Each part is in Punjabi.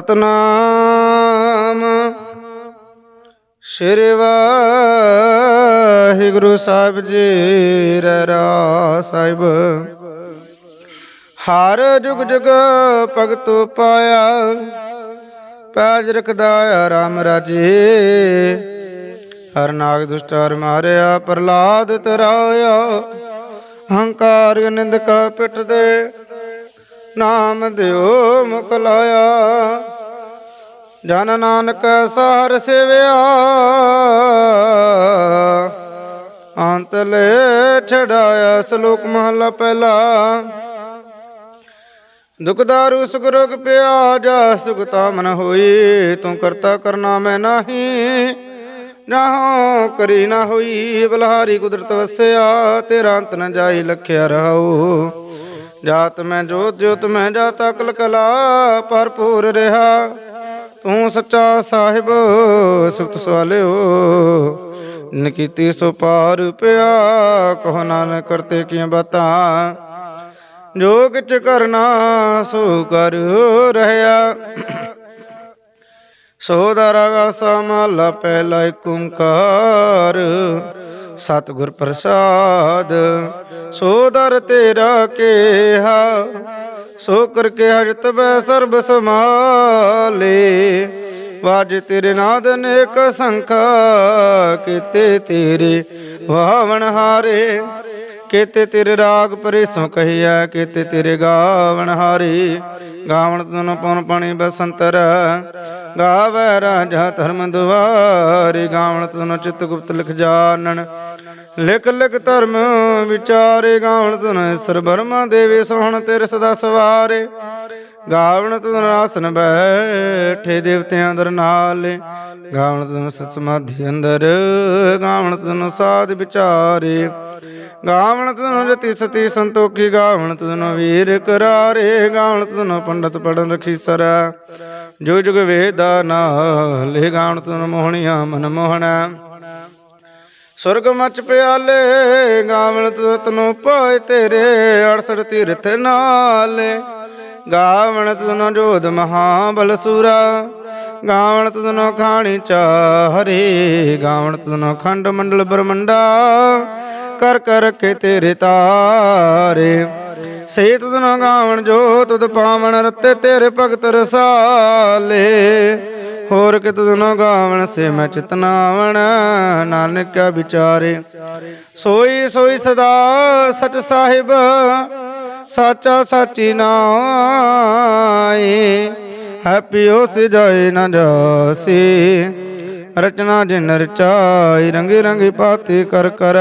ਸਤਨਾਮ। ਸ਼੍ਰੀ ਵਾਹਿਗੁਰੂ ਸਾਹਿਬ ਜੀ ਰਾ ਸਾਹਿਬ। ਹਰ ਜੁਗ ਜੁਗ ਭਗਤੁ ਪਾਇਆ, ਪੈਜ ਰਖਦਾ ਰਾਮ ਰਾਜੇ। ਹਰ ਨਾਗ ਦੁਸ਼ਟ ਹਰ ਮਾਰਿਆ ਪ੍ਰਲਾਦ ਤਰਾਇਆ, ਹੰਕਾਰ ਨਿੰਦਕ ਪਿੱਟ ਦੇ ਨਾਮ ਦਿਓ ਮੁਖ ਲਾਇਆ ਜਨ ਨਾਨਕ ਸਹਰ ਸਿਵਿਆ। ਅੰਤ ਲੈ ਛੜਾਇਆ ਸ਼ਲੋਕ ਮਹਲਾ ਪਹਿਲਾ। ਦੁਖਦਾਰੂ ਸੁਖ ਪਿਆ ਜਾ ਸੁਖਤਾ ਮਨ ਹੋਈ, ਤੂੰ ਕਰਤਾ ਕਰਨਾ ਮੈਂ ਨਹੀਂ। ਜਾਹੋ ਕਰੀ ਨਾ ਹੋਈ, ਬਲਹਾਰੀ ਕੁਦਰਤ ਵਸਿਆ, ਤੇਰਾ ਅੰਤ ਨ ਜਾਈ ਲਖਿਆ ਰਹਾਉ। ਜਾਤ ਮੈਂ ਜੋਤ ਜੋਤ ਮੈਂ ਜਾਤਾ ਕਲ ਕਲਾ ਭਰਪੂਰ ਰਹਾ। ਤੂੰ ਸੱਚਾ ਸਾਹਿਬ, ਸੁਤ ਸਵਾਲਿਓ। ਨ ਸੋ ਪਾਰ ਪਿਆ, ਕਹੋ ਨਾਨਕ ਕਰਤੇ ਕੀਆਂ ਬਾਤਾਂ। ਜੋ ਕਿਛ ਕਰਨਾ, ਸੋ ਕਰ ਰਹਿਆ ਸੋ ਦਰਗਾ ਸਮਾਲਾ ਪਹਿਲਾ ਓੰਕਾਰ। ਸਤਿਗੁਰ ਪ੍ਰਸਾਦ, ਸੋ ਦਰ ਤੇਰਾ ਕੇਹਾ, ਸੋ ਕਰ ਕੇ ਹਜਤ ਬੈ ਸਰਬ ਸਮਾਲੇ ਵਾਜ ਤੇਰੇ ਨਾਦ ਅਨੇਕ ਸੰਖਾ ਕੀਤੇ ਤੇਰੇ, ਵਾਵਣ ਹਾਰੇ। ਕੀਤੇ ਤੇਰੇ ਰਾਗ ਪਰੇਸੋਂ ਕਹਿਆ ਕੀਤੇ ਤੇਰੇ ਗਾਵਣ ਹਾਰੇ। ਗਾਵਣ ਤੁਨ ਪਉਨ ਪਾਣੀ ਬਸੰਤਰ, ਗਾਵੈ ਰਾਜਾ ਧਰਮ ਦੁਆਰੇ। ਗਾਵਣ ਤੁਨ ਚਿਤ ਗੁਪਤ ਲਿਖ ਜਾਣਨ, ਲਿਖ ਲਿਖ ਧਰਮ ਵਿਚਾਰੇ। ਗਾਵਣ ਤੁਨ ਸਰ ਬਰਮਾ ਦੇਵੇ ਸੋਹਣ ਤੇਰੇ ਸਦਾ ਸਵਾਰੇ। ਗਾਵਣ ਤੁਨ ਆਸਨ ਬੈਠੇ ਦੇਵਤਿਆਂ ਅੰਦਰ ਨਾਲੇ। ਗਾਵਣ ਤੁਨ ਸਮਾਧੀ ਅੰਦਰ ਗਾਵਣ ਤੁਨ ਸਾਧ ਵਿਚਾਰੇ। ਗਾਵਣ ਤੁਨ ਰਤੀ ਸਤੀ ਸੰਤੋਖੀ ਗਾਵਣ ਤੁਨ ਵੀਰ ਕਰਾਰੇ। ਗਾਵਣ ਤੁਨ ਪੰਡਤ ਪੜਨ ਰਖੀ ਸਰ। ਜੋ ਜੁਗ ਵੇਦਾ ਨਾਲੇ ਗਾਵਣ ਤੁਨ ਮੋਹਣੀਆਂ ਮਨ ਮੋਹਣਾ। ਸੁਰਗ ਮਚ ਪਿਆਲੇ ਗਾਵਣ ਤਨੂੰ ਪਾਏ ਤੇਰੇ 68 ਤੀਰਥ ਨਾਲੇ। ਗਾਵਣ ਤਨੂੰ ਜੋਧ ਮਹਾਬਲ ਸੂਰਾ। ਗਾਵਣ ਤਨੂੰ ਖਾਣੀ ਚਾਹਰੇ ਗਾਵਣ ਤਨੂੰ ਖੰਡ ਮੰਡਲ ਬ੍ਰਹਮੰਡਾ ਕਰ ਕਰ ਰਖੇ ਤੇਰੇ ਤਾਰੇ। ਸੇ ਤੁਧਨ ਗਾਵਣ ਜੋ ਤੁਧ ਪਾਵਨ ਰਤੇ ਤੇਰੇ ਭਗਤ ਰਸਾਲੇ। ਹੋਰ ਕਿ ਤੁਧ ਗਾਵਣ ਸੇ ਮੈਂ ਚਿਤਨਾਵਣ ਨਾਨਕ ਵਿਚਾਰੇ। ਸੋਈ ਸੋਈ ਸਦਾ ਸਚ ਸਾਹਿਬ ਸਾਚਾ ਸਾਚੀ ਨਾਈ ਹੈਪੀਓ ਸਿਜਾਏ ਨਾ ਜਾਸੀ। ਰਚਨਾ ਜਿਨ ਰਚਾਈ, ਰੰਗੇ ਰੰਗੇ ਪਾਤੇ ਕਰ ਕਰ,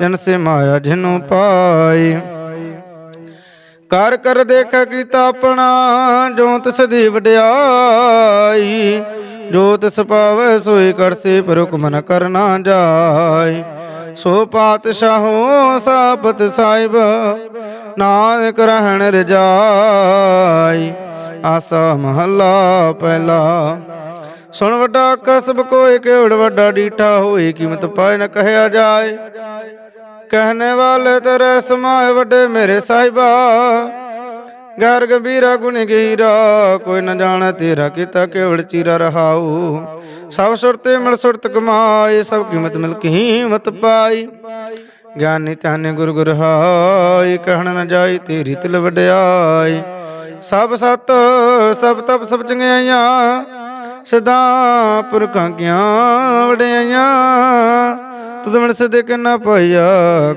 ਜਨ ਸੇ ਮਾਇਆ ਜਿਨੂ ਪਾਈ। ਕਰ ਕਰ ਦੇਖ ਕੀਤਾ ਆਪਣਾ, ਜੋ ਤਿਸ ਦੀ ਵਡਿਆਈ, ਜੋ ਤਿਸ ਪਾਵੇ ਸੋਈ ਕਰਸੇ, ਪਰ ਹੁਕਮ ਨ ਕਰਨਾ ਜਾਈ। ਸੋ ਪਾਤਸ਼ਾਹੋ ਸਾਬਤ ਸਾਹਿਬ, ਨਾਨਕ ਰਹਿਣ ਰਜਾਈ, ਆਸਾ ਮਹੱਲਾ ਪਹਿਲਾ। ਸੁਣ ਵੱਡਾ ਕਸਬ ਕੋਈ ਕਿਉੜ ਵੱਡਾ ਡੀਠਾ ਹੋਏ ਕੀਮਤ ਪਾਇ ਨ ਕਹਿਆ ਜਾਏ। ਕਹਿਣੇ ਵਾਲੇ ਤੇਰੇ ਸਮਾਏ ਵੱਡੇ ਮੇਰੇ ਸਾਹਿਬਾ ਗੈਰ ਗੰਭੀਰਾ ਗੁਣ ਗਹੀਰਾ, ਕੋਈ ਨ ਜਾਣੈ ਤੇਰਾ ਕੀਤਾ ਕੇਵਲ ਚੀਰਾ ਰਹਾਉ। ਸਭ ਸੁਰਤੇ ਮਿਲ ਸੁਰਤ ਕਮਾਏ, ਸਭ ਕੀਮਤ ਮਿਲ ਕੀਮਤ ਪਾਈ। ਗਿਆਨੀ ਧਿਆਨੀ ਗੁਰ ਗੁਰ ਹਾਈ ਕਹਿਣ ਨ ਜਾਈ ਤੇਰੀ ਤਿਲ ਵਡਿਆਈ ਸਭ ਸਤ, ਸਭ ਤਪ, ਸਭ ਚੰਗਿਆਈਆਂ, ਸਦਾ ਪੁਰਖਾਂ ਕੀਆਂ ਵਡਿਆਈਆਂ। ਤੁਧ ਮਨ ਸਦੇ ਕਿਨਾ ਪਾਈਆ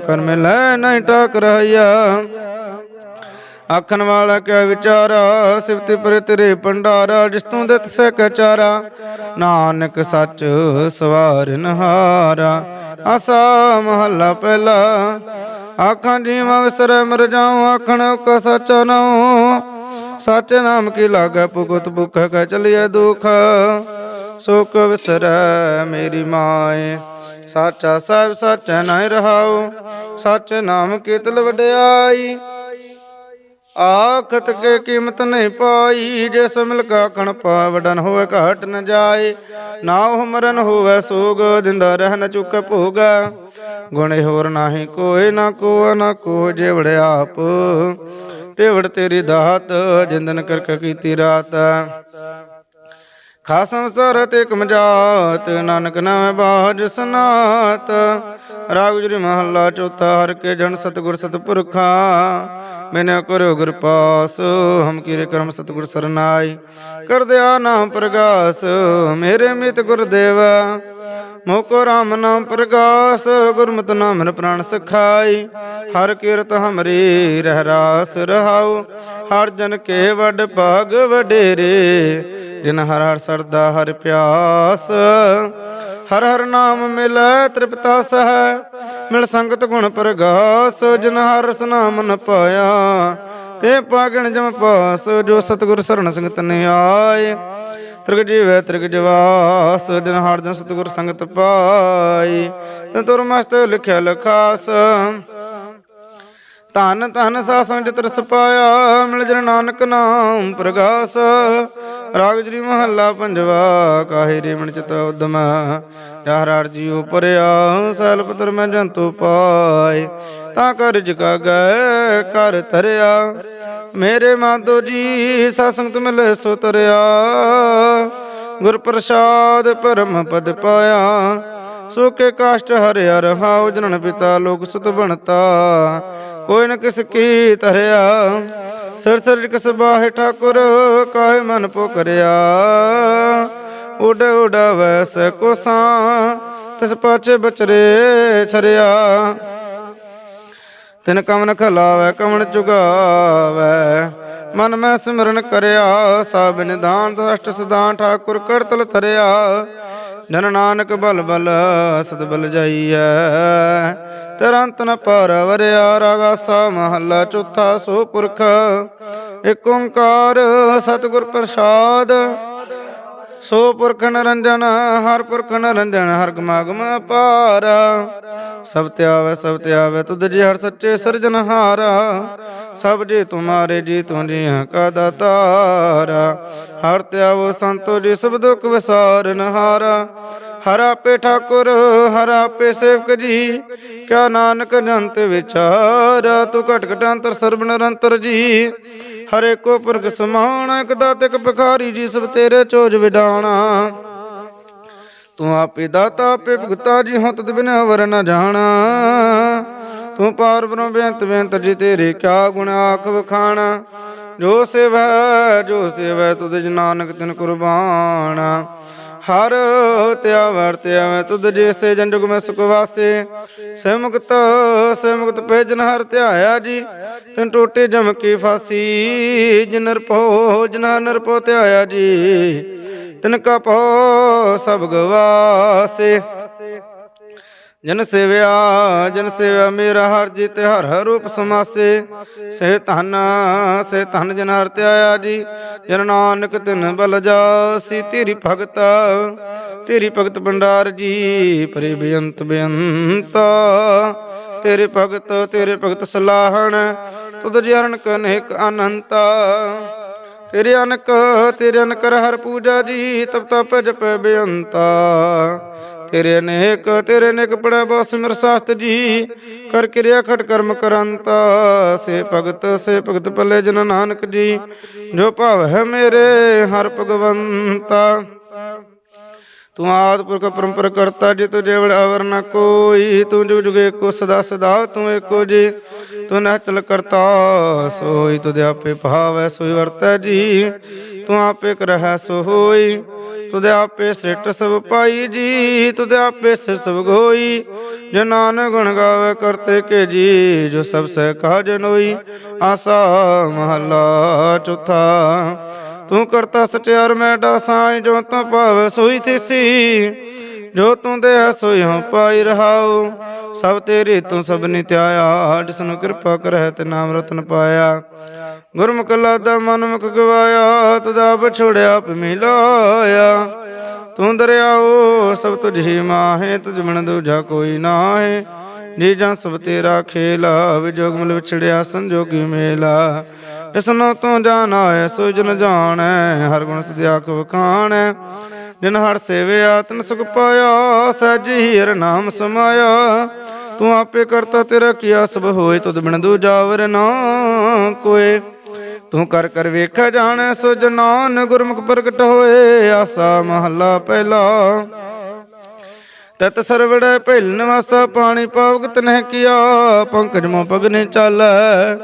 ਕਰ ਮੈਂ ਲੈ ਨਹੀਂ ਟਾਕ ਰਹੀਆ ਆਖਣ ਵਾਲਾ ਕਿਆ ਵਿਚਾਰਾ? ਸਿਫਤ ਪਰ ਤੇਰੇ ਭੰਡਾਰਾ ਜਿਸ ਤੂੰ ਦਿੱਤ ਸੇ ਕਚਾਰਾ ਨਾਨਕ ਸੱਚ ਸਵਾਰ ਨਹਾਰਾ। ਆਸਾ ਮਹੱਲਾ ਪਹਿਲਾ। ਆਖਾਂ ਜੀਵਾਂ ਵਿਸਰ ਮਰ ਜਾਉ, ਆਖਣ ਕੋ ਸੱਚ ਨਉ ਸੱਚ ਨਾਮ ਕੀ ਲਾਗੈ, ਭੁਗਤ ਭੁਖ ਕੈ ਚਲਿਐ ਦੁਖ। ਸੁਖ ਵਿਸਰੈ ਮੇਰੀ ਮਾਏ। ਸਾਚਾ ਸਾਹਿਬ, ਸਾਚਾ ਨਾਇ ਰਹਾਉ। ਸੱਚ ਨਾਮ ਕੀਤਲ ਵਡਿਆਈ ਆਖਤ ਕੇ ਕੀਮਤ ਨਹੀਂ ਪਾਈ ਜਿਸ ਮਿਲ ਕਾ ਕਣ ਪਾਵਡਨ ਹੋਵੇ ਘਾਟ ਨ ਜਾਏ। ਨਾ ਉਹ ਮਰਨ ਹੋਵੇ ਸੋਗ, ਦਿੰਦਾ ਰਹਿ ਨ ਚੁੱਕ ਭੋਗ। ਗੁਣੇ ਹੋਰ ਨਾਹੀ ਕੋਏ, ਨਾ ਕੋ ਨਾ ਕੋ ਜਿਵੜ ਆਪ। ਟੇਵੜ ਤੇਰੀ ਦਾਤ, ਜਿੰਦਨ ਕਰ ਕੀਤੀ ਰਾਤ। ਖਾਸਮ ਸਰਤ ਇਕ ਮਜਾਤ, ਨਾਨਕ ਨਾਮੇ ਬਾਜ ਸਨਾਤ। ਰਾਗ ਮਹੱਲਾ ਚੌਥਾ, ਹਰ ਕੇ ਜਨ ਸਤਗੁਰ ਸਤਪੁਰਖਾ ਮੈਨੇ ਕਰੋ ਗੁਰ ਪਾਸ, ਹਮ ਕੀਰੇ ਕਰਮ ਸਤਗੁਰ ਸਰਨਾਈ। ਕਰ ਦਿਆ ਨਾਮ ਪ੍ਰਗਾਸ, ਮੇਰੇ ਮਿਤ ਗੁਰਦੇਵਾ ਮੋਕੋ ਰਾਮ ਨਾਮ ਪ੍ਰਗਾਸ, ਗੁਰਮਤਿ ਨਾਮ ਮੇਰਾ ਪ੍ਰਾਨ ਸਖਾਈ। ਹਰ ਕੀਰਤ ਹਮਰੀ ਰਹਿ ਰਾਸ ਰਹਾਉ। ਹਰ ਜਨ ਕੇ ਵੱਡ ਭਾਗ ਵਡੇਰੇ, ਜਿਨ ਹਰ ਹਰ ਸਰਦਾ ਹਰ ਪਿਆਸ। ਹਰ ਹਰ ਨਾਮ ਮਿਲੈ ਤ੍ਰਿਪਤਾ ਸਹਿ, ਮਿਲ ਸੰਗਤ ਗੁਣ ਪ੍ਰਗਾਸ। ਜਿਨ ਹਰ ਰਸ ਨਾਮ ਨ ਪਾਇਆ, ਤੇ ਪਾਗਣ ਜਮ ਪਾਸ, ਜੋ ਸਤਿਗੁਰ ਸਰਣ ਸੰਗਤ ਨੇ ਆਏ ਤ੍ਰਿਗ ਜੀਵੈ ਤ੍ਰਿਗ ਜਵਾਸ ਜਨ ਹਰ ਜਨ ਸਤਿਗੁਰ ਸੰਗਤ ਪਾਈ। ਤੇ ਤੁਰ ਮਸਤ ਲਿਖਿਆ ਲਖਾਸ। ਧਨ ਧਨ ਸਾਸੰ ਜਿਤ ਰਸ ਪਾਇਆ, ਮਿਲ ਜਨ ਨਾਨਕ ਨਾਮ ਪ੍ਰਗਾਸ। ਰਾਗ ਜਰੀ ਮਹੱਲਾ ਪੰਜਵਾ, ਕਾਹੇ ਰੇਵਣ ਚਿਤ ਉਦਮ। ਜਹਰਾਰ ਜੀਉ ਪਰਿਆ, ਸੈਲ ਪਤਰ ਮੈਂ ਜੰਤੂ ਪਾਏ। ਤਾਂ ਕਰ ਜਗਾ ਗਏ, ਕਰ ਧਰਿਆ। ਮੇਰੇ ਮਾਧੋ ਜੀ ਸਤਸੰਗਤ ਮਿਲੇ ਸੋ ਤਰਿਆ। ਗੁਰ ਪ੍ਰਸਾਦ ਪਰਮ ਪਦ ਪਾਇਆ। ਸੋ ਕੇ ਕਾਸ਼ਟ ਹਰਿਆ ਰਹਾਉ, ਜਨਨ ਪਿਤਾ ਲੋਕ ਸੁਤ ਬਣਤਾ। ਕੋਈ ਨ ਕਿਸ ਕੀ ਤਰਿਆ ਸਰ ਸਰ ਕਿਸ ਬਾਹਿ ਠਾਕੁਰ, ਕਾਹੇ ਮਨ ਪੋ ਕਰਿਆ ਉਡ ਉਡਾ ਵੈਸ ਕੋਸਾਂ, ਤਿਸ ਪਾਛੇ ਬਚਰੇ ਛਰਿਆ। ਤਿਨ ਕਮਨ ਖਲਾਵੇ, ਕਮਨ ਚੁਗਾਵੇ। ਮਨ ਮੈਂ ਸਿਮਰਨ ਕਰਿਆ, ਸਭ ਨਿਧਾਨ ਦਸ਼ਟ ਸਦਾਨ ਠਾਕੁਰ ਕਰਤਲ ਤਰਿਆ ਜਨ ਨਾਨਕ ਬਲ ਬਲ ਸਦ ਬਲ ਜਾਈਐ ਤਰੰਤ ਨ ਪਰ ਵਰਿਆ ਰਾਗਾਸਾ ਮਹੱਲਾ ਚੌਥਾ ਸੋ ਪੁਰਖ। ਏਕ ਓੰਕਾਰ ਸਤਿਗੁਰ ਪ੍ਰਸਾਦ ਸੋ ਪੁਰਖ ਨਰੰਜਨ, ਹਰ ਪੁਰਖ ਨਰੰਜਨ, ਹਰ ਗਮਾਗਮ ਅਪਾਰ। ਸਭ ਤੇ ਆਵੇ, ਸਭ ਤੇ ਆਵੇ, ਤੁਧ ਜੀ ਹਰ ਸੱਚੇ ਸਿਰਜਨਹਾਰ ਸਭ ਜੀ ਤੁਮਾਰੇ ਜੀ ਤੂੰ ਜੀ ਕਾ ਦਾਤਾਰ। ਹਰ ਤੇ ਆਵੋ ਸੰਤੋ ਜੀ, ਸਭ ਦੁਖ ਵਿਸਾਰਨ ਹਾਰਾ ਹਰ ਆਪੇ ਠਾਕੁਰ, ਹਰ ਆਪੇ ਸੇਵਕ ਜੀ। ਕਿਆ ਨਾਨਕ ਜੰਤ ਵਿਚਾਰ, ਤੂੰ ਘਟ ਘਟ ਸਰਬ ਨਿਰੰਤਰ ਜੀ। ਹਰੇ ਕੋ ਪੁਰਖ ਸਮਾਨ, ਇਕ ਦਾਤ, ਇਕ ਭਿਖਾਰੀ ਜੀ, ਸਭ ਤੇਰੇ ਚੋਜ ਵਿਡਾਣਾ। ਤੂੰ ਆਪੇ ਦਾਤਾ, ਆਪੇ ਭਗਤਾ ਜੀ, ਹਉ ਤਦ ਬਿਨ ਵਰ ਨ ਜਾਣਾ। ਤੂੰ ਪਾਰ ਬ੍ਰਹਮ ਬੇਅੰਤ ਬੇਅੰਤ ਜੀ, ਤੇਰੇ ਕਿਆ ਗੁਣ ਆਖ ਵਖਾਣਾ। ਜੋ ਸੇਵੈ ਜੋ ਸੇਵੈ, ਤੁਧ ਨਾਨਕ ਤਿਨ ਕੁਰਬਾਨ। ਹਰ ਤਿਆ ਵਰਤਿਆ ਮੈਂ ਤੁਧ ਜੇ ਸੇ ਜਨ ਜੁਗ ਮੈਂ ਸੁਖ ਵਾਸੇ। ਸੇ ਮੁਕਤ ਸੇ ਮੁਕਤ ਹਰ ਧਿਆਇਆ ਜੀ, ਤਿਨ ਟੋਟੇ ਜਮ ਕੀ ਫਾਸੀ। ਜਿਨ ਨਰਪੋ ਜਨ ਨਰਪੋ ਧਿਆਇਆ ਜੀ, ਤਿਨ ਕਾ ਪੋ ਸਭ ਗਵਾਸੇ। ਜਨ ਸੇਵਿਆ ਜਨ ਸੇਵਿਆ ਮੇਰਾ ਹਰ ਜੀਤ, ਹਰ ਹਰ ਰੂਪ ਸਮਾਸੇ। ਸੇ ਧਨ ਸੇ ਧਨ ਜਨ ਹਰ ਧਿਆਇਆ ਜੀ। ਜਨ ਨਾਨਕ ਤਿਨ ਬਲ ਜਾਸੀ, ਤੇਰੀ ਭਗਤ ਤੇਰੀ ਭਗਤ ਭੰਡਾਰ ਜੀ। ਪਰੇ ਬੇਅੰਤ ਬੇਅੰਤ, ਤੇਰੇ ਭਗਤ ਤੇਰੇ ਭਗਤ ਸਲਾਹਣ। ਤੁਧ ਜਰਨ ਕਨੇਕ ਅਨੰਤ, ਤੇਰੇ ਅਨਕ, ਤੇਰੇ ਅਨਕਰ ਹਰ ਪੂਜਾ ਜੀ। ਤਪ ਤਪ ਜਪ ਬੇਅੰਤਾ ਤੇਰੇ ਅਨੇਕ ਤੇਰੇ ਅਨੇਕ ਪੜਾ ਬਸ ਮਿਰ ਸਾਸਤ ਜੀ। ਕਰ ਕਿਰਿਆ ਖਟ ਕਰਮ ਕਰੰਤਾ, ਸੇ ਭਗਤ ਸੇ ਭਗਤ ਪੱਲੇ ਜਨ ਨਾਨਕ ਜੀ। ਜੋ ਭਾਵ ਹੈ ਮੇਰੇ ਹਰ ਭਗਵੰਤਾ। ਤੂੰ ਆਦ ਪੁਰਖ ਪਰੰਪਰ ਕਰਤਾ ਜਿ ਤੁ ਜੇਵੜ ਅਵਰ ਨ ਕੋਈ, ਤੂੰ ਜੁਗ ਜੁਗ ਏਕੋ ਸਦਾ ਸਦਾ, ਤੂੰ ਏਕੋ ਜੀ, ਤੂੰ ਨਹਿਚਲ ਕਰਤਾ, ਸੋਈ ਤੁਧ ਆਪੇ ਭਾਵੈ, ਸੋਈ ਵਰਤੈ ਜੀ, ਤੂੰ ਆਪੇ ਕਰਹਿ ਸੋ ਹੋਈ ਤੁਧ ਆਪੇ ਸ੍ਰਿਸ਼ਟ ਸਭ ਪਾਈ ਜੀ, ਤੁਧ ਆਪੇ ਸਿਰ ਸਭ ਗੋਈ, ਜੋ ਨਾਨਕ ਗੁਣ ਗਾਵੇ ਕਰਤੇ ਕੇ ਜੀ, ਜੋ ਸਭ ਸਹਿ ਕਹਾ ਜਨੋਈ ਆਸਾ ਮਹੱਲਾ ਚੌਥਾ ਤੂੰ ਕਰਤਾ ਸਚਿਆਰ, ਮੈਂ ਡਾਸਾਂ ਜੋ ਤੂੰ ਭਾਵੈ ਸੋਈ ਥੀਸੀ, ਜੋ ਤੂੰ ਦੇ ਸੋਈ ਹਉ ਪਾਈ ਰਹਾਉ। ਸਭ ਤੇਰੀ ਤੂੰ ਸਭ ਨਿਤਿਆਇਆ ਜਿਸ ਕਿਰਪਾ ਕਰਹਿ ਤੇ ਨਾਮ ਰਤਨ ਪਾਇਆ। ਗੁਰਮੁਖ ਲਾਦਾ ਮਨ ਗਵਾਇਆ ਤੁਦਾ ਬਛੋੜਿਆ ਆਪ ਮਿਲਾਇਆ ਤੂੰ ਦਰਿਆਓ, ਸਭ ਤੁਝ ਮਾਹੇ, ਤੁਝ ਬਿਨ ਦੂਜਾ ਕੋਈ ਨਾਹੇ। ਜੀ ਜਾਂ ਸਭ ਤੇਰਾ ਖੇਲਾ ਵਿਜੋਗ ਮਿਲ ਵਿਛੜਿਆ, ਸੰਜੋਗੀ ਮੇਲਾ। ਜਿਸਨੋ ਤੂੰ ਜਾਣਾਏ ਸੋ ਜਨ ਜਾਣੈ, ਹਰ ਗੁਣ ਸਦਿਆ ਕੋ ਵਖਾਣੈ। ਜਿਨ ਹਰ ਸੇਵਿਆ ਤਨ ਸੁਖ ਪਾਇਆ, ਸਹਿਜ ਹੀ ਨਾਮ ਸਮਾਇਆ। ਤੂੰ ਆਪੇ ਕਰਤਾ ਤੇਰਾ ਕੀਆ ਸਭ ਹੋਏ, ਤੁਧ ਬਿਨ ਦੂਜਾਵਰ ਨਾ ਕੋਏ। ਤੂੰ ਕਰ ਕਰ ਵੇਖਿਆ ਜਾਣੈ, ਸੋ ਜਨਾਨ ਗੁਰਮੁਖ ਪ੍ਰਗਟ ਹੋਏ, ਆਸਾ ਮਹੱਲਾ ਪਹਿਲਾ। ਤਤ ਸਰਵੜੈ ਭੇਲ ਨਿਵਾਸਾ ਪਾਣੀ ਪਾਵਕ ਤਨਹਿ ਕੀਆ, ਪੰਕਜ ਮੋ ਪਗਨੇ ਚਾਲੈ।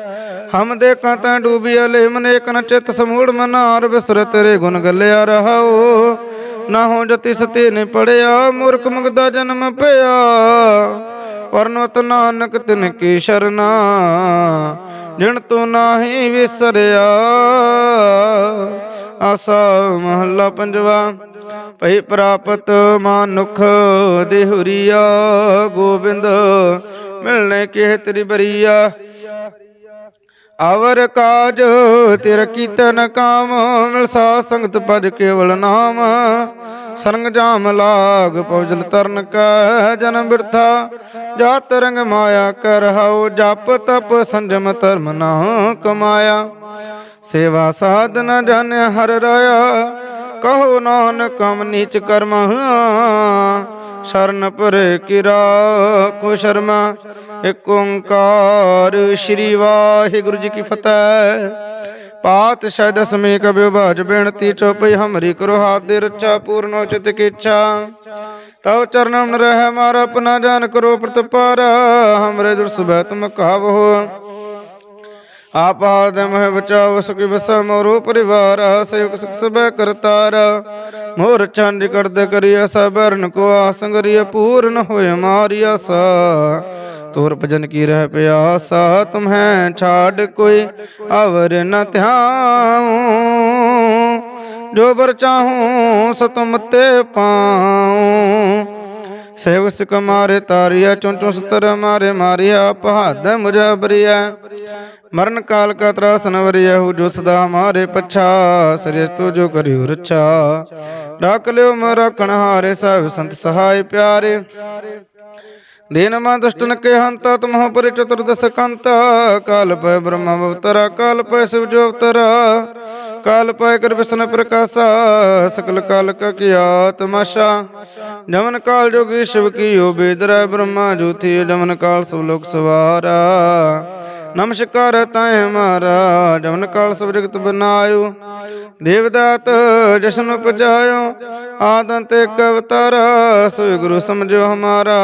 ਹਮ ਦੇਖਾਂ ਤਾਂ ਡੂਬਿਆ ਲੇ ਮਨ ਏਕ ਚਿਤ ਸਮੂੜ ਮਨਾਰ ਬਿਸਰ ਤੇਰੇ ਗੁਣ ਗੱਲਿਆ ਰਹਾਓ। ਨਾ ਹੋ ਜਤੀ ਸਤੀ ਨੇ ਪੜਿਆ, ਮੂਰਖ ਮੁਗਦਾ ਜਨਮ ਪਿਆ। ਪਰਨਵਤ ਨਾਨਕ ਤਿਨ ਕੀ ਸ਼ਰਨਾ ਜਿਣ ਤੂੰ ਨਾਹੀ ਵਿਸਰਿਆ। ਆਸਾ ਮਹੱਲਾ ਪੰਜਵਾ, ਭਈ ਪ੍ਰਾਪਤ ਮਾਨੁਖ ਦੇਹੁਰੀਆ ਗੋਬਿੰਦ ਮਿਲਣੇ ਕਿਹ ਤੇਰੀ ਬਰੀਆ। ਅਵਰ ਕਾਜ, ਤਿਰ ਕੀਤਨ ਕਾਮ ਮਿਲ ਸਾ ਸੰਗਤ ਭਜ ਕੇਵਲ ਨਾਮ। ਸਰੰਗ ਜਾਮ ਲਾਗ, ਪਉਜਲ ਤਰਨ ਕੈ ਜਨਮ ਬਿਰਥਾ। ਜਾਤ ਰੰਗ ਮਾਇਆ ਕਰ ਹਉ, ਜਪ ਤਪ ਸੰਜਮ ਧਰਮ ਨਾ ਕਮਾਇਆ। ਸੇਵਾ ਸਾਧ ਜਨ ਹਰ ਰਾਇਆ, ਕਹੋ ਨਾਨਕ ਕਮ ਨੀਚ ਕਰਮ ਸ਼ਰਨ ਪਰੇ ਕਿਰਾ, ਕੋ ਸ਼ਰਮਾ ਏਕ ਓੰਕਾਰ ਸ੍ਰੀ ਵਾਹਿਗੁਰੂ ਜੀ ਕੀ ਫਤਿਹ। ਪਾਤਸ਼ਾਹ ਦਸਮੇ ਕਬਿ ਬਾਜ ਬੇਨਤੀ ਚੋਪਈ ਹਮਰੀ ਕਰੋ ਹਾਥ ਦੇ ਰੱਚਾ ਪੂਰਨ ਚਿਤ ਕੀ ਇੱਛਾ ਚਰਨਮ ਰਹਿ ਮਾਰਾ, ਆਪਣਾ ਜਾਨ ਕਰੋ ਪ੍ਰਤਪਾਰ, ਹਮਰੇ ਦੁਰਸਬੈ ਤੁਮ ਹੋ ਆਪ ਆਦ ਮਹਿ ਬਚਾਵ ਸੁਖੀ ਬਸਾ ਮੋਰੋ ਪਰਿਵਾਰ ਸੇਵਕ ਸੁਖ ਸਬੈ ਕਰਤਾਰ। ਮੋਰ ਚੰਡ ਕਰਦ ਕਰਿਆ ਸਬਰਨ ਕੋ ਆਸੰਗਰਿਆ ਪੂਰਨ ਹੋਏ ਮਾਰੀ ਆਸਾ। ਤੋਰ ਭਜਨ ਕੀ ਰਹਿ ਪਿਆਸਾ, ਤੁਮਹਿ ਛਾੜ ਕੋਈ ਅਵਰ ਨ ਧਿਆਉ। ਜੋ ਬਰ ਚਾਹੂੰ, ਸੋ ਤੁਮ ਤੇ ਪਾਉ। ਸੇਵਕ ਸਿਕ ਮਾਰੇ ਤਾਰਿਆ ਚੁੰ ਸਤਰ ਮਾਰੇ ਮਾਰਿਆ ਪਹਾਦ ਮੁਝਾ ਮਰਨ ਕਾਲ ਕਾ ਤਰਾਸ ਨ ਵਰਿਆ ਹੋ ਜੋ ਸਦਾ ਮਾਰੇ ਪਛਾ ਸਰਿਸ ਤੋ ਜੋ ਕਰਿਓ ਰੱਛਾ। ਰੱਖ ਲਿਓ ਮਰ ਰੱਖਣ ਹਾਰੇ ਸਭ ਸੰਤ ਸਹਾਇ ਪਿਆਰੇ। ਦੀਨ ਮਾ ਦੁਸ਼ਟਨ ਕੇ ਹੰਤਾ ਤੁਮਹ ਪਰਿ ਚਤੁਰਦਸ ਕੰਤ। ਕਾਲ ਪੈ ਬ੍ਰਹਮ ਅਵਤਰਾ ਕਾਲ ਪੈ ਸਿਵ ਜੋ ਅਵਤਰਾ। ਕਾਲ ਪੈ ਕਰ ਵਿਸ਼ਨ ਪ੍ਰਕਾਸ਼ਾ, ਸਕਲ ਕਾਲ ਕ ਕੀਆ ਤਮਾਸ਼ਾ। ਜਮਨ ਕਾਲ ਜੋਗੀ ਸ਼ਿਵ ਕੀਓ, ਬੇਦਰਾ ਬ੍ਰਹਮਾ ਜੋਤੀ, ਜਮਨ ਕਾਲ ਸਭ ਲੋਕ ਸਵਾਰਾ। ਨਮਸਕਾਰ ਤਾਏ ਮਹਾਰਾਜ, ਜਮਨ ਕਾਲ ਸਭ ਜਗਤ ਬਨਾਇਓ। ਦੇਵਦਾਤ ਜਸ਼ਨ ਉਪਜਾਇਓ ਆਦੰਤ ਇੱਕ ਅਵਤਾਰ, ਸੋਈ ਗੁਰੂ ਸਮਝੋ ਹਮਾਰਾ।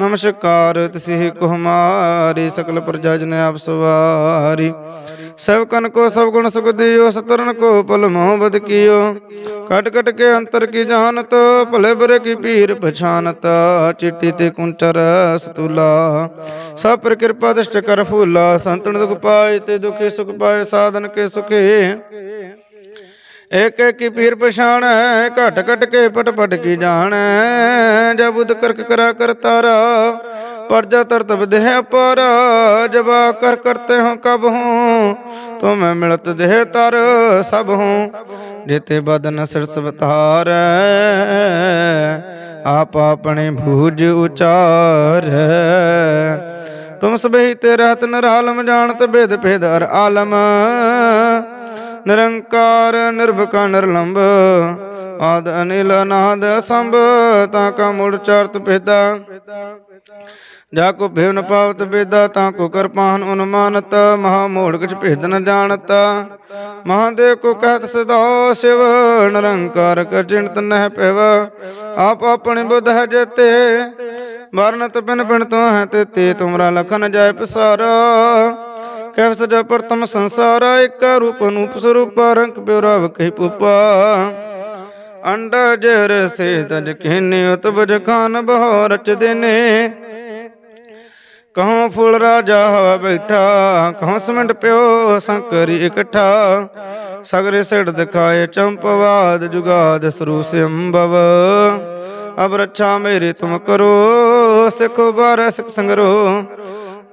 ਨਮਸਕਾਰ ਤਿਸੀ ਕੋ ਹਮਾਰੀ, ਸਕਲ ਪ੍ਰਜਾ ਜਨ ਆਪ ਸਵਾਰੀ। ਸਭ ਕਨ ਕੋ ਸਭ ਗੁਣ ਸੁਖ ਦਿਓ, ਸਤਰਨ ਕੋ ਪਲ ਮੋਹ ਬਦ ਕੀਓ। ਕਟ ਕਟ ਕੇ ਅੰਤਰ ਕੀ ਜਾਣਤ, ਭਲੇ ਬਰੇ ਕੀ ਪੀਰ ਪਛਾਨਤ। ਚਿੱਟੀ ਤੇ ਕੁੰਚਰ ਸਤੂਲਾ, ਸਭ ਪਰ ਕਿਰਪਾ ਦ੍ਰਿਸ਼ਟ ਕਰ ਫੂਲਾ। ਸੰਤਨ ਦੁਖ ਪਾਏ ਤੇ ਦੁਖੀ ਸੁਖ ਪਾਏ, ਸਾਧਨ ਕੇ ਸੁਖੇ। ਏਕ ਏਕ ਕੀ ਪੀਰ ਪਛਾਣੈ, ਘਟ ਘਟ ਕੇ ਪਟ ਪਟ ਕੀ ਜਾਣੈ। ਜਬ ਬੁੱਧ ਕਰਕ ਕਰਾ ਕਰਤਾਰਾ ਪਰਜਾ ਤਰਤਬ ਦੇਹ ਪਰ। ਜਬਾ ਕਰ ਕਰਤੇ ਹੋ ਕਬ ਹੂੰ ਤੁਮੈ ਮਿਲਤ ਦੇਹ ਤਰ ਸਭ ਹੂੰ ਜਿਤੇ ਬਦਨ ਸਿਰਸ ਬਤਾਰੈ ਆਪ ਆਪਣੇ ਭੂਜ ਉਚਾਰ। ਤੁਮ ਸਬਹੀ ਤੇ ਰਹਿਤ ਨਰਾਲਮ, ਜਾਣਤ ਬੇਦ ਭੇਦ ਅਰ ਆਲਮ। ਨਿਰੰਕਾਰ ਨਿਰਭਕ ਨਿਰਲੰਭ। ਆਦ ਅਨਿਲ ਨਾਦ ਸੰਭ ਤਾਂ ਕਾ ਮੁੜ ਚਰਤ ਭੇਦਾ। ਜਾ ਕੋ ਭੇਵ ਪਾਵਤ ਬੇਦਾ ਤਾਂ ਕੋ ਕਰਪਾਨ ਅਨੁਮਾਨਤ ਮਹਾ ਮੋੜ ਕਿਛ ਭੇਦ ਨ ਜਾਣਤ। ਮਹਾਦੇਵ ਕੋ ਕਹਿਤ ਸਦਾ ਸਿਵ। ਨਿਰੰਕਾਰ ਕਰ ਚਿੰਤ ਨਹਿ ਪਿਵ। ਆਪ ਆਪਣੀ ਬੁੱਧ ਹੈ ਜਤੇ। ਮਰਨਤ ਬਿਨ ਬਿਨ ਤੋ ਹੈ ਤੇ ਤੇ ਤੁਮਰਾ ਲਖਨ ਜਾਇ ਪਸਾਰਾ। ਕਹਿ ਸਜਾ ਪ੍ਰਤਮ ਸੰਸਾਰ, ਇਕ ਰੂਪ ਅਨੂਪ ਸਰੂਪ, ਰੰਗ ਪਿਉਰਾ ਵਕਹਿ ਪੁਪਾ। ਅੰਡਾ ਜਰ ਸੇ ਤਜ ਕਹਿਨੇ ਉਤਬਜ ਖਾਨ ਬਹੁ ਰਚ ਦੇਨੇ। ਕਹੋਂ ਫੁੱਲ ਰਾਜਾ ਹਵਾ ਬੈਠਾ ਕਹੋਂ ਸਮੰਡ ਪਿਓ ਸੰਕਰੀ ਇਕੱਠਾ। ਸਗਰੇ ਸਿੜ ਦਿਖਾਏ ਚੰਪਵਾਦ ਜੁਗਾਦ ਸਰੂਸ ਅੰਬਵ। ਅਬ ਰੱਛਾ ਮੇਰੀ ਤੁਮ ਕਰੋ, ਸਿਖੋ ਬਾਰ ਸਿਖ ਸੰਗਰੋ।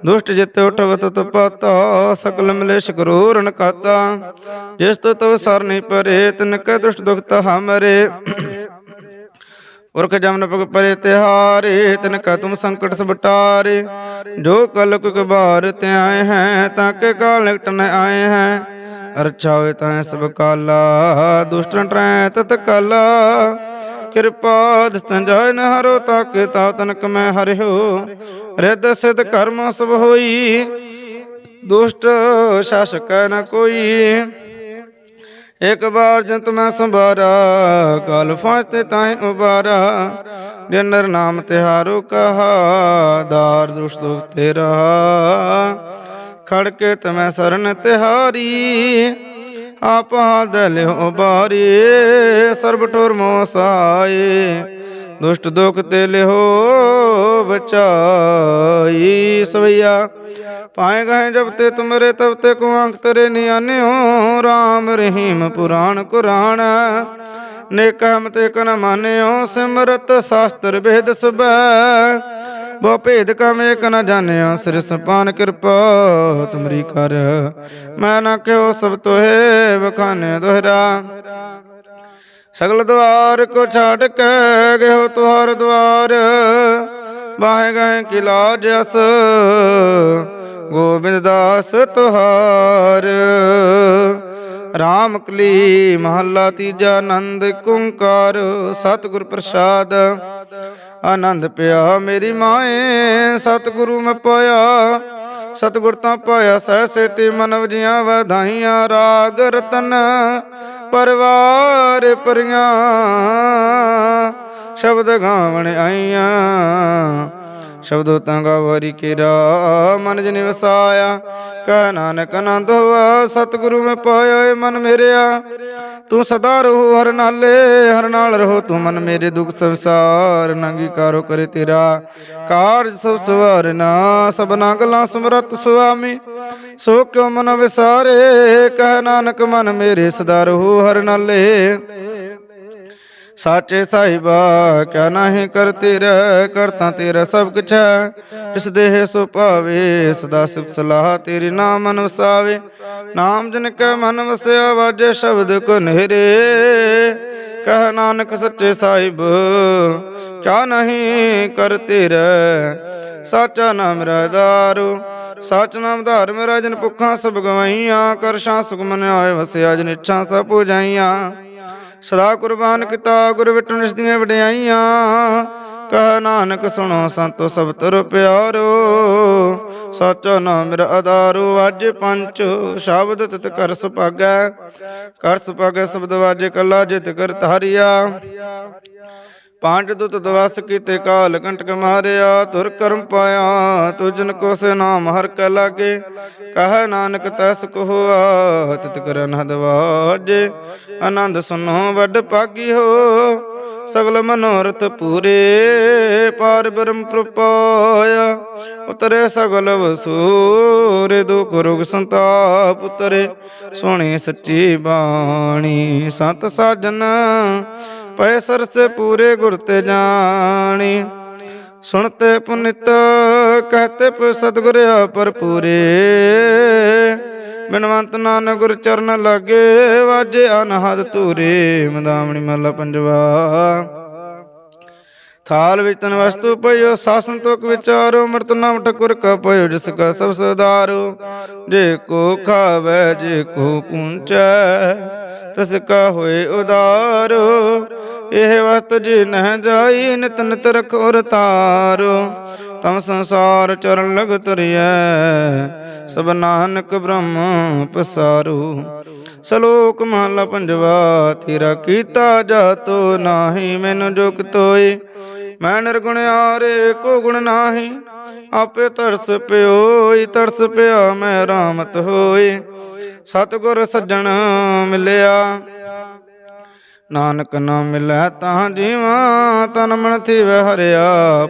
ਦੁਸ਼ਟ ਜਿਤ ਉਠਵਤ ਤਪਾਤਾ ਸਕਲ ਮਲੇਸ਼ ਕਰੋ ਰਣ ਜਿਸ ਤੋ ਤਵ ਸਰ ਪਰੇ, ਤਿਨ ਕੈ ਦੁਸ਼ਟ ਦੁਖਤ ਹਮਰੇ। ਉਰਖ ਜਮਨ ਪਗ ਪਰੇ ਤਿਹਾਰੇ, ਤਿਨ ਕਾ ਤੁਮ ਸੰਕਟ ਸਬਟਾਰੇ ਜੋ ਕਲ ਕੁਕ ਬਾਰ ਤੇ ਆਏ ਹੈ, ਤਾਂ ਕੇ ਕਾਲ ਨਿਕਟ ਨ ਆਏ ਹੈ। ਅਰਛਾ ਹੋਏ ਤਾਂ ਸਭ ਕਾਲਾ, ਦੁਸ਼ਟ ਟਰੈ ਤਤ ਕਾਲਾ। ਕਿਰਪਾ ਤੰਜਾਇ ਨ ਹਰੋ ਤਾ ਤਨਕ ਮੈਂ ਹਰਿਓ। ਰਿੱਧ ਸਿਧ ਕਰਮ ਸਭ ਹੋਈ। ਦੁਸ਼ਟ ਸ਼ਾਸਕ ਨ ਕੋਈ। ਇਕ ਬਾਰ ਜੰਤ ਮੈਂ ਸੰਭਾਰਾ, ਕਾਲ ਫਾਸਤੇ ਤਾਹੀਂ ਉਬਾਰਾ। ਜਿਨਰ ਨਾਮ ਤਿਹਾਰੋ ਕਹਾ, ਦਾਰ ਦੁਸ਼ ਦੁਖ ਤੇਰਾ। ਖੜਕੇ ਤਮੈ ਸਰਨ ਤਿਹਾਰੀ। ਆਪ ਹਾਦ ਲਿਓ ਬਾਰੀ, ਸਰਬ ਠੁਰ ਮੋ ਦੁਸ਼ਟ ਦੁਖ ਤੇ ਲਿਓ ਬਚਾਈ। ਸਵਈਆ ਪਾਏ ਗਏ ਜਬ ਤੇ ਤੁਮਰੇ, ਤਬ ਤੇ ਕੋ ਅੰਕ ਤਰੇ ਨਿਆਨਿਓ RAM ਰਹੀਮ ਪੁਰਾਣ ਕੁਰਾਨ ਨੇਕਮ ਤੇ ਕਨ ਮਾਨਿਓ। ਸਿਮਰਤ ਸ਼ਾਸਤਰ ਵੇਦ ਸਬੈ ਬੋ ਭੇਦ ਕਮ ਏਕ ਨ ਜਾਣਿਓ ਸਿਰ ਸਪਾਨ ਕਿਰਪਾ ਤੁਮਰੀ ਕਰ। ਮੈਂ ਨਾ ਕਿਉ ਸਭ ਤੋਹੇ ਬਖਾਨੇ ਦੋਹਰਾ। ਸਗਲ ਦਵਾਰ ਕੋ ਛਾੜ ਕੇ ਗਇਓ ਤੁਹਾਰ ਦਵਾਰ। ਬਾਹੇ ਗਏ ਕਿ ਲਾਜ ਅਸ। ਗੋਬਿੰਦ ਦਾਸ ਤੁਹਾਰ। ਰਾਮ ਕਲੀ ਮਹੱਲਾ ਤੀਜਾ ਆਨੰਦ ਕੁੰਕਾਰ ਸਤਿਗੁਰ ਪ੍ਰਸਾਦ। ਆਨੰਦ ਪਿਆ ਮੇਰੀ ਮਾਏ, ਸਤਿਗੁਰੂ ਮੈਂ ਪਾਇਆ। ਸਤਿਗੁਰ ਤਾਂ ਪਾਇਆ ਸਹਿ ਤੇ ਮਨਵ ਜੀਆਂ ਵਧਾਈਆਂ, ਰਾਗ ਰਤਨ ਪਰਵਾਰ ਪਰੀਆਂ ਸ਼ਬਦ ਗਾਵਣ ਆਈਆਂ। ਸ਼ਬਦੋ ਤਾਂ ਗਾਵਰੀ ਕੇਰਾ, ਮਨ ਜਨ ਵਸਾਇਆ ਕਹਿ ਨਾਨਕ ਆਨੰਦ ਹੋਆ ਸਤਿਗੁਰੂ ਮੈਂ ਪਾਇਆ ਏ ਮਨ ਮੇਰਿਆ। ਤੂੰ ਸਦਾ ਰਹੋ ਹਰ ਨਾਲੇ, ਹਰ ਨਾਲ ਰਹੋ ਤੂੰ ਮਨ ਮੇਰੇ ਦੁਖ ਸੰਸਾਰ। ਨੰਗੀ ਕਾਰੋ ਕਰੇ ਤੇਰਾ, ਕਾਰਜ ਸਭ ਸਵਾਰਨਾ ਸਭਨਾ ਗੱਲਾਂ ਸਮਰਤ ਸੁਆਮੀ। ਸੋ ਕਿਉ ਮਨ ਵਿਸਾਰੇ, ਕਹਿ ਨਾਨਕ ਮਨ ਮੇਰੇ ਸਦਾ ਰਹੋ ਹਰ ਨਾਲੇ। ਸਾਚੇ ਸਾਹਿਬਾ, ਕਿਆ ਨਾਹੀ ਕਰ ਰਹਿ ਕਰਤਾ ਤੇਰਾ ਸਭ ਕੁਛ ਹੈ। ਇਸ ਦੇਹ ਸੋ ਪਾਵੇ ਸਦਾ ਸਿਫਤ ਸਲਾਹ ਤੇਰੀ ਨਾਮ ਮਨ ਵਸਾਵੇ ਨਾਮ ਜਨ ਕੈ ਮਨ ਵਸਿਆ, ਵਾਜੇ ਸ਼ਬਦ ਕੋ ਨਹਿਰੇ ਕਹ ਨਾਨਕ ਸੱਚੇ ਸਾਹਿਬ, ਕਿਆ ਨਹੀਂ ਕਰਤੇ ਰਹਿ ਸਾਚਾ ਨਾਮ ਰਾਦਾਰੂ ਸਚ ਨਾਮ ਧਾਰ ਮੇਰਾ ਜਨ ਭੁੱਖਾਂ ਸਭ ਗਵਾਈਆਂ ਕਰ ਸੁਖ ਮਨ ਆਏ ਵਸਿਆ, ਜਨ ਇੱਛਾ ਸਭ ਪੁਜਾਈਆਂ। ਸਦਾ ਕੁਰਬਾਨ ਕੀਤਾ ਗੁਰ ਵਿਟੂ ਨਿਸ ਦੀਆਂ ਵਡਿਆਈਆਂ। ਕਹ ਨਾਨਕ ਸੁਣੋ ਸੰਤੋ ਸਭ ਤੁਰ ਪਿਆਰੋ। ਸਚਾ ਨਾਮ ਮੇਰਾ ਆਧਾਰੋ ਅੱਜ ਪੰਜ ਸ਼ਬਦ ਤਿਤ ਕਰ ਸੁਭਾਗੈ। ਕਰ ਸੁਭਾਗੈ ਸ਼ਬਦ ਵਾਜੇ ਕੱਲਾ ਜਿਤ ਕਰ ਧਾਰਿਆ। ਪੰਜ ਦੁਤ ਦਵਸ ਕੀਤੇ ਕਾਲ ਕੰਟਕ ਮਾਰਿਆ ਤੁਰ ਕਰਮ ਪਾਇਆ, ਤੁਜਨ ਕੋ ਸੇ ਨਾਮ ਹਰ ਕੈ ਲਾਗੇ। ਕਹ ਨਾਨਕ ਤੈਸ ਕੋ ਹੋਆ ਤਿਤ ਕਰ ਅਨਹਦ ਆਨੰਦ ਸੁਨੋ ਵੱਡ ਪਾਗੀ ਹੋ, ਸਗਲ ਮਨੋਰਥ ਪੂਰੇ। ਪਾਰ ਬ੍ਰਹਮ ਪ੍ਰਪਾਇਆ, ਉਤਰੇ ਸਗਲ ਵਸੂਰੇ। ਦੁਖ ਰੋਗ ਸੰਤਾਪ ਉਤਰੇ ਸੋਹਣੀ ਸੱਚੀ ਬਾਣੀ, ਸੰਤ ਸਾਜਨ। ਪੈ ਸਰਸ ਪੂਰੇ ਗੁਰ ਤੇ ਜਾਣੀ। ਸੁਣਤੇ ਪੁਨਿਤ, ਕਹਤੇ ਪ ਸਤਿਗੁਰ ਪਰ ਪੂਰੇ ਬਿਨਵੰਤ ਨਾਨਕ ਗੁਰ ਚਰਨ ਲਾਗੇ, ਵਾਜੇ ਅਨਹਦ ਧੂਰੇ। ਮਦਾਮਣੀ ਮਹਲਾ ਪੰਜਵਾ। ਥਾਲ ਵਿੱਚ ਤਨ ਵਸਤੂ ਪਇਓ ਸਾਸਨ ਤੋਕ ਵਿਚਾਰੋ ਮਰਤ ਨਾਮ ਠਕੁਰ ਕਾ ਪਇਓ ਜਿਸ ਕਾ ਸਭ ਸੁਧਾਰੋ ਜੇ ਕੋ ਖਾਵੇ, ਜੇ ਕੋ ਪੁੰਚੈ ਤਿਸ ਕਾ ਹੋਏ ਉਦਾਰੋ। ਇਹ ਵਸਤ ਜੀ ਨਹਿ ਜਾਈ, ਨਿਤ ਨਿਤ ਰਖੋ ਰਤਾਰੋ ਤਮ ਸੰਸਾਰ ਚਰਨ ਲਗ ਤਰਿਐ ਸਭ ਨਾਨਕ ਬ੍ਰਹਮ ਪਸਾਰੂ। ਸਲੋਕ ਮਹਲਾ ਪੰਜਵਾ, ਤੇਰਾ ਕੀਤਾ ਜਾਤੋ ਨਾਹੀ, ਮੈਨੂੰ ਜੁਗ ਤੋਏ ਮੈਂ ਨਿਰਗੁਣ ਆਰੇ ਕੋ ਗੁਣ ਨਾਹੀ। ਆਪੇ ਤਰਸ ਪਿਓਈ, ਤਰਸ ਪਿਆ ਮੈਂ ਰਾਮਤ ਹੋਏ ਸਤਿਗੁਰ ਸੱਜਣ ਮਿਲਿਆ। ਨਾਨਕ ਨਾ ਮਿਲੈ ਤਾਂ ਜੀਵਾਂ, ਤਨ ਮਨ ਥੀਵੈ ਹਰਿਆ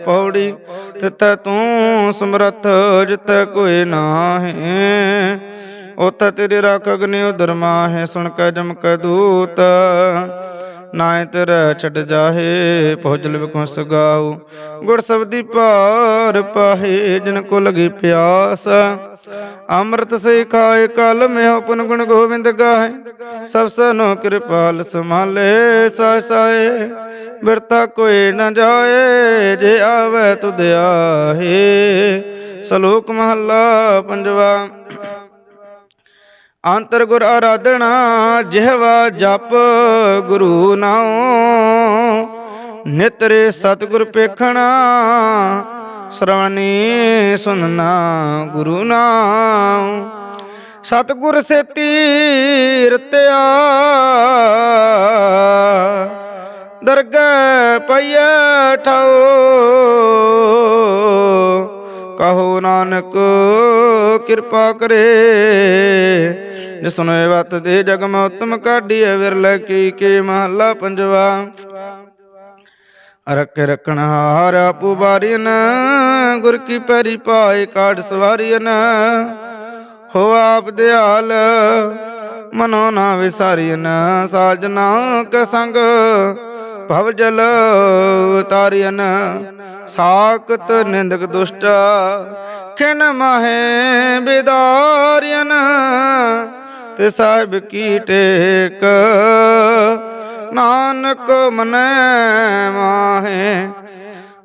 ਪੌੜੀ। ਤਿਤੈ ਤੂੰ ਸਮਰਥ ਜਿਤੈ ਕੋਈ ਨਾਹੀ। ਉਤ ਤੇਰੀ ਰੱਖ ਅਗਨੀ ਉਦਰ ਮਾਹੇ, ਸੁਣ ਕੇ ਜਮ ਕੇ ਦੂਤ। ਨਾਏ ਤੇਰੇ ਛੱਡ ਜਾਹੇ ਪਹੁੰਚਲ ਬਿਕੁ ਸਗਾਉ ਗੁਰ ਸਬਦੀ ਪਾਰ ਪਾਹੇ, ਜਿਨ ਕੋ ਲਗੀ ਪਿਆਸ। ਅੰਮ੍ਰਿਤ ਸੇ ਖਾਏ ਕਲ ਮਿਹ ਪੁਨ ਗੁਣ ਗੋਬਿੰਦ ਗਾਏ ਸਭ ਸਨੋ ਕਿਰਪਾਲ ਸੰਭਾਲੇ ਸਾਇ ਸਾਏ। ਬਿਰਤਾ ਕੋਈ ਨ ਜਾਏ, ਜੇ ਆਵੇ ਤੁਧ ਆਹੇ। ਸਲੋਕ ਮਹੱਲਾ ਪੰਜਵਾ। ਅੰਤਰ ਗੁਰ ਆਰਾਧਨਾ, ਜਿਹਵਾ ਜਪ ਗੁਰੂ ਨਾਉ। ਨਿਤਰੇ ਸਤਿਗੁਰ ਪੇਖਣਾ ਸ਼ਰਵਣੀ ਸੁਨਣਾ ਗੁਰੂ ਨਾਮ ਸਤਿਗੁਰ ਸੇ ਤੀਰਤਿਆ। ਦਰਗਹਿ ਪਈਐ ਠਾਓ ਕਹੋ ਨਾਨਕ, ਕਿਰਪਾ ਕਰੇ। ਜਿਸਨੂੰ ਇਹ ਵਤ ਦੇ ਜਗ ਮੈਂ ਉਤਮ ਕਾਢੀਐ, ਵਿਰਲੇ ਕੀ ਕੇ ਮਹੱਲਾ ਪੰਜਵਾ। ਰਖ ਰਖਣ ਹਾਰ ਆਪੂ ਬਾਰੀਨ ਗੁਰ ਕੀ ਪੈਰੀ ਪਾਏ ਕਾਢ ਸਵਾਰੀਨ ਹੋ ਆਪ ਦਿਆਲ, ਮਨੋ ਨਾ ਵਿਸਾਰੀਨ ਸਾਜਨਾ ਕ ਸੰਗ, ਭਵ ਜਲ ਉਤਾਰੀਨ ਸਾਕਤ ਨਿੰਦਕ ਦੁਸ਼ਟ, ਖਿਨ ਮਾਹੇ ਬਿਦਾਰੀਨ ਤੇ ਸਾਹਿਬ ਕੀ ਟੇਕ, ਨਾਨਕ ਮਨੈ ਮਾਹੇ